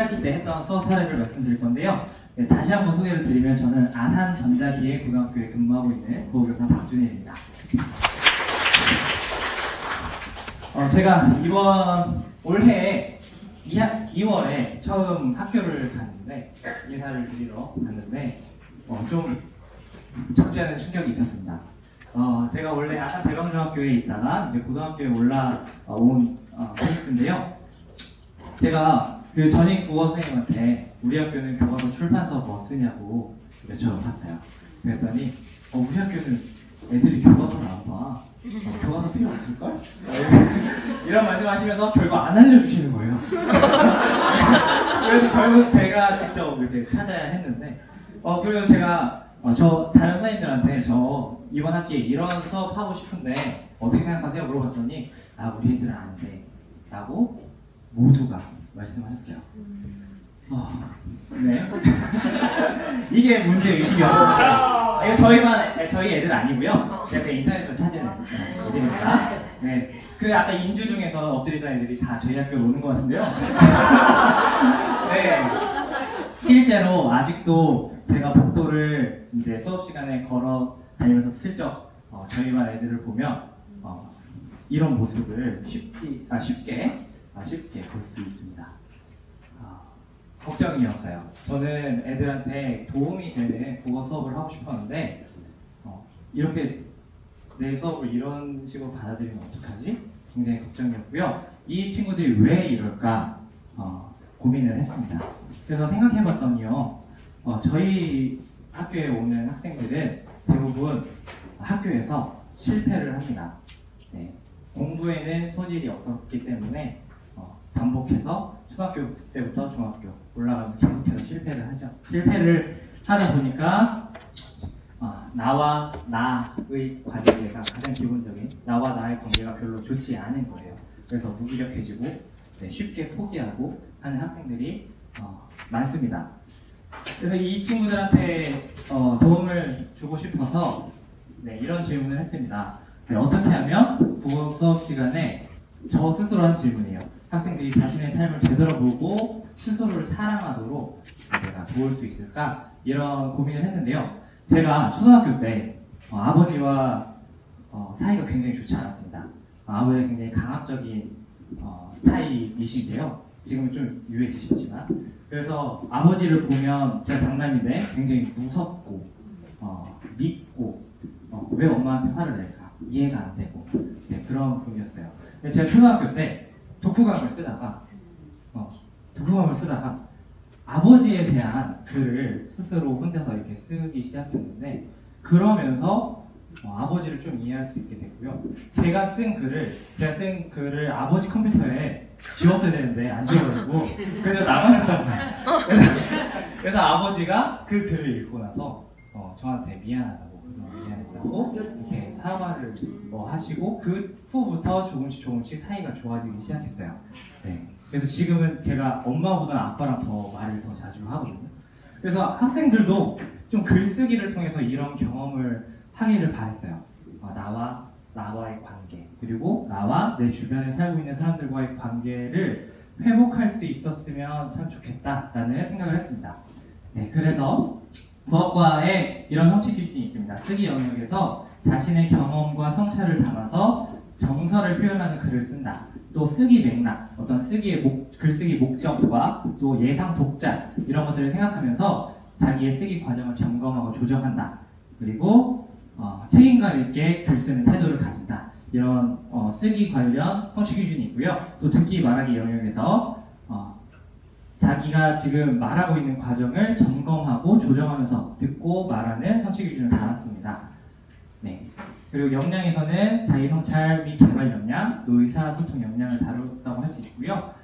1학기 때 했던 수업 사례를 말씀드릴 건데요. 네, 다시 한번 소개를 드리면 저는 아산 전자기획고등학교에 근무하고 있는 국어교사 박준일입니다. 어, 제가 이번 올해 2학, 2월에 처음 학교를 갔는데 인사를 드리러 갔는데 어, 좀 적지 않은 충격이 있었습니다. 어, 제가 원래 아산 대강중학교에 있다가 이제 고등학교에 올라온 어, 케이스인데요. 제가 그 전임 국어 선생님한테 우리 학교는 교과서 출판서 뭐 쓰냐고 여쭤봤어요. 그랬더니 어, 우리 학교는 애들이 교과서를 안 봐. 어, 교과서 필요 없을걸? 어, 이런 말씀하시면서 결국 안 알려주시는 거예요. 그래서 결국 제가 직접 이렇게 찾아야 했는데 어 그리고 제가 어, 저 다른 선생님들한테 저 이번 학기에 이런 수업 하고 싶은데 어떻게 생각하세요? 물어봤더니 아 우리 애들은 안 돼. 라고 모두가 말씀하셨어요. 어, 네. 이게 문제 의식이었어요. 아, 이거 저희만 네, 저희 애들 아니고요. 제가 그 인터넷에서 찾은 애들입니다. 네. 그 아까 인주 중에서 엎드리던 애들이 다 저희 학교로 오는 것 같은데요. 네. 실제로 아직도 제가 복도를 이제 수업 시간에 걸어 다니면서 슬쩍 어, 저희 반 애들을 보면 어, 이런 모습을 쉽지, 아, 쉽게 아, 쉽게 볼 수 있습니다. 아, 걱정이었어요. 저는 애들한테 도움이 되는 국어 수업을 하고 싶었는데 어, 이렇게 내 수업을 이런 식으로 받아들이면 어떡하지? 굉장히 걱정이었고요. 이 친구들이 왜 이럴까 어, 고민을 했습니다. 그래서 생각해봤더니요, 어, 저희 학교에 오는 학생들은 대부분 학교에서 실패를 합니다. 네, 공부에는 소질이 없었기 때문에 어, 반복해서 초등학교 때부터 중학교 올라가면서 계속해서 실패를 하죠. 실패를 하다 보니까 어, 나와 나의 관계가 가장 기본적인 나와 나의 관계가 별로 좋지 않은 거예요. 그래서 무기력해지고 네, 쉽게 포기하고 하는 학생들이 어, 많습니다. 그래서 이 친구들한테 어, 도움을 주고 싶어서 네, 이런 질문을 했습니다. 네, 어떻게 하면 국어 수업 시간에 저 스스로 한 질문이에요. 학생들이 자신의 삶을 되돌아보고 스스로를 사랑하도록 내가 도울 수 있을까 이런 고민을 했는데요. 제가 초등학교 때 어, 아버지와 어, 사이가 굉장히 좋지 않았습니다. 어, 아버지가 굉장히 강압적인 어, 스타일이신데요. 지금은 좀 유해지셨지만 그래서 아버지를 보면 제가 장남인데 굉장히 무섭고 어, 믿고 어, 왜 엄마한테 화를 낼까 이해가 안 되고 네, 그런 분이었어요. 근데 제가 초등학교 때 독후감을 쓰다가 어, 독후감을 쓰다가 아버지에 대한 글을 스스로 혼자서 이렇게 쓰기 시작했는데 그러면서 어, 아버지를 좀 이해할 수 있게 됐고요. 제가 쓴 글을 제가 쓴 글을 아버지 컴퓨터에 지웠어야 되는데 안 지워가지고 그래서 나만 썼잖아요. 그래서, 그래서 아버지가 그 글을 읽고 나서 어, 저한테 미안하다고 미안했다고 이렇게 사과를 뭐 하시고 그 후부터 조금씩 조금씩 사이가 좋아지기 시작했어요. 네. 그래서 지금은 제가 엄마보다 아빠랑 더 말을 더 자주 하거든요. 그래서 학생들도 좀 글쓰기를 통해서 이런 경험을 하기를 바랬어요. 어, 나와 나와의 관계 그리고 나와 내 주변에 살고 있는 사람들과의 관계를 회복할 수 있었으면 참 좋겠다라는 생각을 했습니다. 네, 그래서 국어과에 이런 성취 기준이 있습니다. 쓰기 영역에서 자신의 경험과 성찰을 담아서 정서를 표현하는 글을 쓴다. 또 쓰기 맥락, 어떤 쓰기의 목, 글쓰기 목적과 또 예상 독자 이런 것들을 생각하면서 자기의 쓰기 과정을 점검하고 조정한다. 그리고 어, 책임감 있게 글 쓰는 태도를 가진다. 이런 어, 쓰기 관련 성취 기준이 있고요. 또 듣기 말하기 영역에서 어, 자기가 지금 말하고 있는 과정을 점검하고 조정하면서 듣고 말하는 성취 기준을 달았습니다. 네. 그리고 역량에서는 자기 성찰 및 개발 역량, 또 의사 소통 역량을 다뤘다고 할 수 있고요.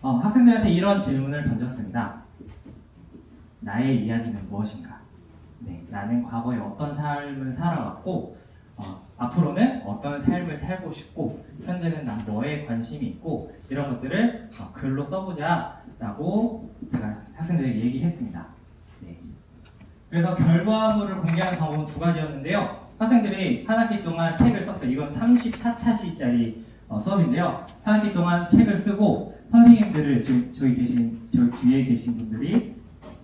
어, 학생들한테 이런 질문을 던졌습니다. 나의 이야기는 무엇인가? 네, 나는 과거에 어떤 삶을 살아왔고 어, 앞으로는 어떤 삶을 살고 싶고 현재는 난 뭐에 관심이 있고 이런 것들을 어, 글로 써보자 라고 제가 학생들에게 얘기했습니다. 네. 그래서 결과물을 공개하는 방법은 두 가지였는데요. 학생들이 한 학기 동안 책을 썼어요. 이건 34차시짜리 어, 수업인데요. 한 학기 동안 책을 쓰고 선생님들을 지금 저기 계신 저 뒤에 계신 분들이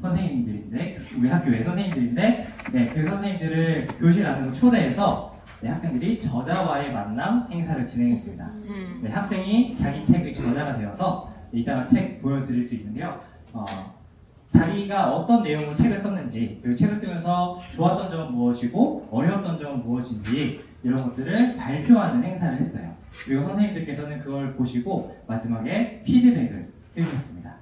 선생님들인데 우리 학교 외 선생님들인데 네, 그 선생님들을 교실 안으로 초대해서 네, 학생들이 저자와의 만남 행사를 진행했습니다. 음. 네, 학생이 자기 책의 저자가 되어서 이따가 책 보여드릴 수 있는데요. 어, 자기가 어떤 내용으로 책을 썼는지 그리고 책을 쓰면서 좋았던 점은 무엇이고 어려웠던 점은 무엇인지 이런 것들을 발표하는 행사를 했어요. 그리고 선생님들께서는 그걸 보시고 마지막에 피드백을 해주셨습니다.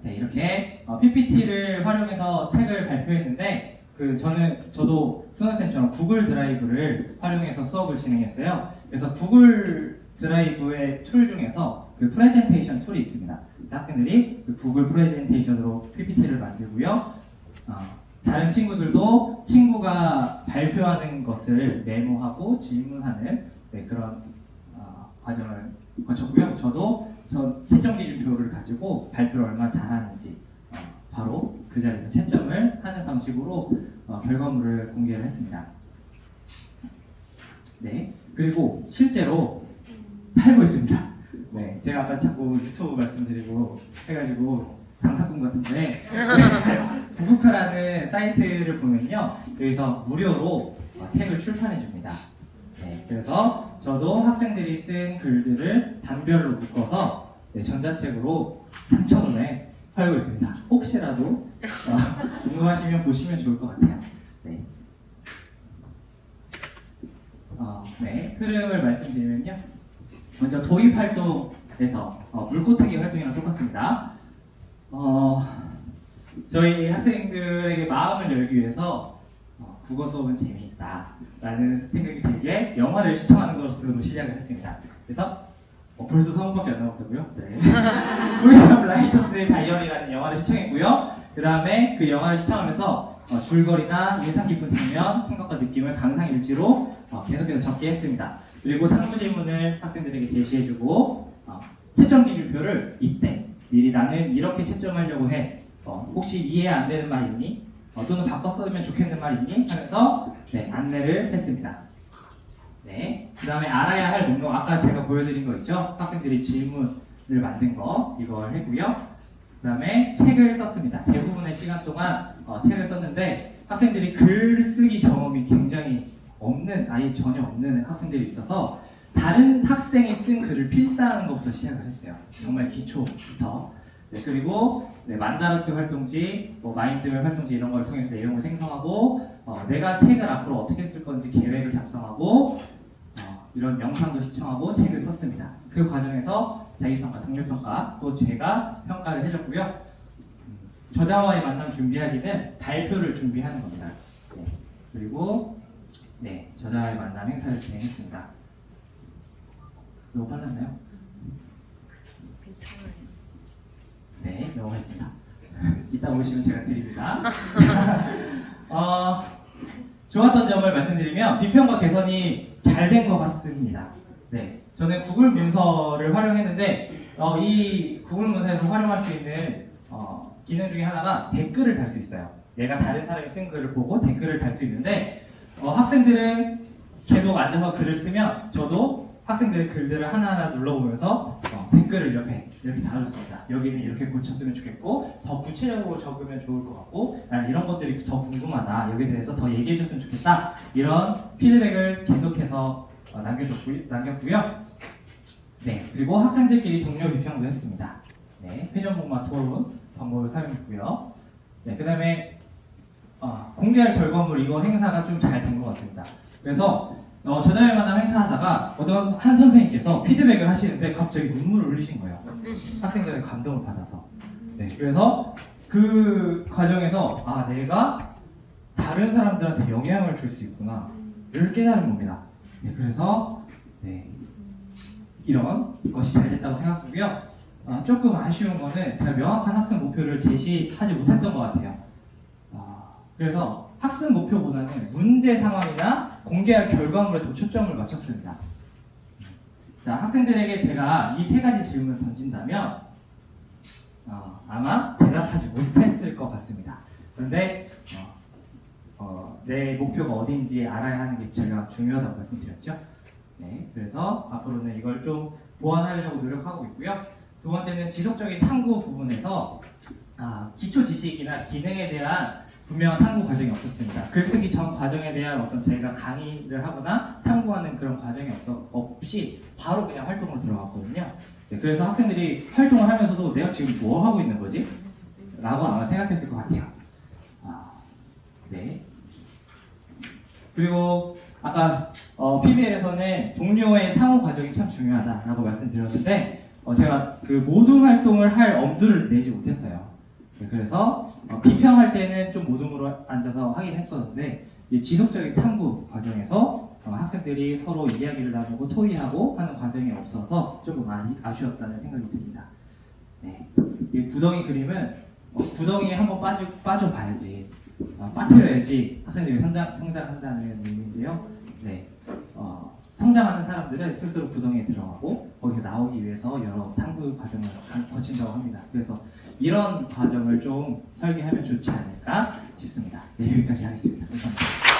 네, 이렇게 어, PPT를 활용해서 책을 발표했는데 그 저는 저도 수능쌤처럼 구글 드라이브를 활용해서 수업을 진행했어요. 그래서 구글 드라이브의 툴 중에서 그 프레젠테이션 툴이 있습니다. 학생들이 그 구글 프레젠테이션으로 PPT를 만들고요. 어, 다른 친구들도 친구가 발표하는 것을 메모하고 질문하는 네, 그런 어, 과정을 거쳤고요. 저도 저 채점 기준표를 가지고 발표를 얼마나 잘하는지 어, 바로 그 자리에서 채점을 하는 방식으로 어, 결과물을 공개를 했습니다. 네, 그리고 실제로 팔고 있습니다. 네, 제가 아까 자꾸 유튜브 말씀드리고 해가지고 장사꾼 같은데 부부카라는 사이트를 보면요 여기서 무료로 어, 책을 출판해 줍니다. 네, 그래서 저도 학생들이 쓴 글들을 단별로 묶어서 네, 전자책으로 3,000원에 팔고 있습니다. 혹시라도 어, 궁금하시면 보시면 좋을 것 같아요. 네. 어, 네, 흐름을 말씀드리면요. 먼저 도입 활동에서 어, 물고트기 활동이랑 똑같습니다. 어, 저희 학생들에게 마음을 열기 위해서 어, 국어 수업은 재미있다 라는 생각이 들게 영화를 시청하는 것으로 시작을 했습니다. 그래서 어, 벌써 3분밖에 안 남았다고요? 네. 프리덤 라이터스의 다이어리라는 영화를 시청했고요. 그 다음에 그 영화를 시청하면서 어, 줄거리나 인상 깊은 장면, 생각과 느낌을 강상일지로 어, 계속해서 적게 했습니다. 그리고 질문을 학생들에게 제시해주고 어, 채점 기준표를 이때 미리 나는 이렇게 채점하려고 해. 어, 혹시 이해 안 되는 말 있니? 어, 또는 바꿔 쓰면 좋겠는 말 있니? 하면서 네, 안내를 했습니다. 네. 그 다음에 알아야 할 목록, 아까 제가 보여드린 거 있죠? 학생들이 질문을 만든 거, 이걸 했고요. 그 다음에 책을 썼습니다. 대부분의 시간 동안 어, 책을 썼는데 학생들이 글쓰기 경험이 굉장히 없는, 아예 전혀 없는 학생들이 있어서 다른 학생이 쓴 글을 필사하는 것부터 시작을 했어요. 정말 기초부터. 네, 그리고 네, 만다르트 활동지, 뭐 마인드맵 활동지 이런 걸 통해서 내용을 생성하고 어, 내가 책을 앞으로 어떻게 쓸 건지 계획을 작성하고 어, 이런 영상도 시청하고 책을 썼습니다. 그 과정에서 자기평가, 동료평가 또 제가 평가를 해줬고요. 음, 저자와의 만남 준비하기는 발표를 준비하는 겁니다. 네, 그리고 네, 저자와의 만남 행사를 진행했습니다. 너무 빨랐나요? 네, 넘어가겠습니다. 이따 오시면 제가 드립니다. 어, 좋았던 점을 말씀드리면 비평과 개선이 잘 된 것 같습니다. 네, 저는 구글 문서를 활용했는데 어, 이 구글 문서에서 활용할 수 있는 어, 기능 중에 하나가 댓글을 달 수 있어요. 내가 다른 사람이 쓴 글을 보고 댓글을 달 수 있는데 어, 학생들은 계속 앉아서 글을 쓰면 저도 학생들의 글들을 하나하나 눌러보면서 어, 댓글을 옆에 이렇게 달아줬습니다. 여기는 이렇게 고쳤으면 좋겠고 더 구체적으로 적으면 좋을 것 같고 난 이런 것들이 더 궁금하다. 여기에 대해서 더 얘기해줬으면 좋겠다. 이런 피드백을 계속해서 어, 남겨줬고요. 남겼고요. 네 그리고 학생들끼리 동료 비평도 했습니다. 네 회전목마 토론 방법을 사용했고요. 네 그 다음에 어, 공개할 결과물 이거 행사가 좀 잘 된 것 같습니다. 그래서 어, 저녁에 만남 행사하다가 어떤 한 선생님께서 피드백을 하시는데 갑자기 눈물을 흘리신 거예요. 학생들의 감동을 받아서. 네, 그래서 그 과정에서 아 내가 다른 사람들한테 영향을 줄 수 있구나. 를 깨달은 겁니다. 네, 그래서 네, 이런 것이 잘 됐다고 생각하고요. 아, 조금 아쉬운 거는 제가 명확한 학습 목표를 제시하지 못했던 것 같아요. 아, 그래서 학습 목표보다는 문제 상황이나 공개할 결과물에 더 초점을 맞췄습니다. 자, 학생들에게 제가 이 세 가지 질문을 던진다면 어, 아마 대답하지 못했을 것 같습니다. 그런데 어, 어, 내 목표가 어딘지 알아야 하는 게 제가 중요하다고 말씀드렸죠. 네, 그래서 앞으로는 이걸 좀 보완하려고 노력하고 있고요. 두 번째는 지속적인 탐구 부분에서 아, 기초 지식이나 기능에 대한 분명한 탐구 과정이 없었습니다. 글쓰기 전 과정에 대한 어떤 저희가 강의를 하거나 탐구하는 그런 과정이 없, 없이 바로 그냥 활동으로 들어갔거든요. 네, 그래서 학생들이 활동을 하면서도 내가 지금 뭐 하고 있는 거지? 라고 아마 생각했을 것 같아요. 아, 네. 그리고 아까 어, PBL에서는 동료의 상호 과정이 참 중요하다라고 말씀드렸는데 어, 제가 그 모둠 활동을 할 엄두를 내지 못했어요. 네, 그래서 어, 비평할 때는 좀 모둠으로 앉아서 하긴 했었는데 이 지속적인 탐구 과정에서 어, 학생들이 서로 이야기를 나누고 토의하고 하는 과정이 없어서 조금 아, 아쉬웠다는 생각이 듭니다. 네. 이 구덩이 그림은 어, 구덩이에 한번 빠져, 빠져봐야지 어, 빠뜨려야지 학생들이 성장, 성장한다는 의미인데요. 네. 어, 성장하는 사람들은 스스로 구덩이에 들어가고 거기서 나오기 위해서 여러 탐구 과정을 가- 거친다고 합니다. 그래서 이런 과정을 좀 설계하면 좋지 않을까 싶습니다. 네, 여기까지 하겠습니다. 감사합니다.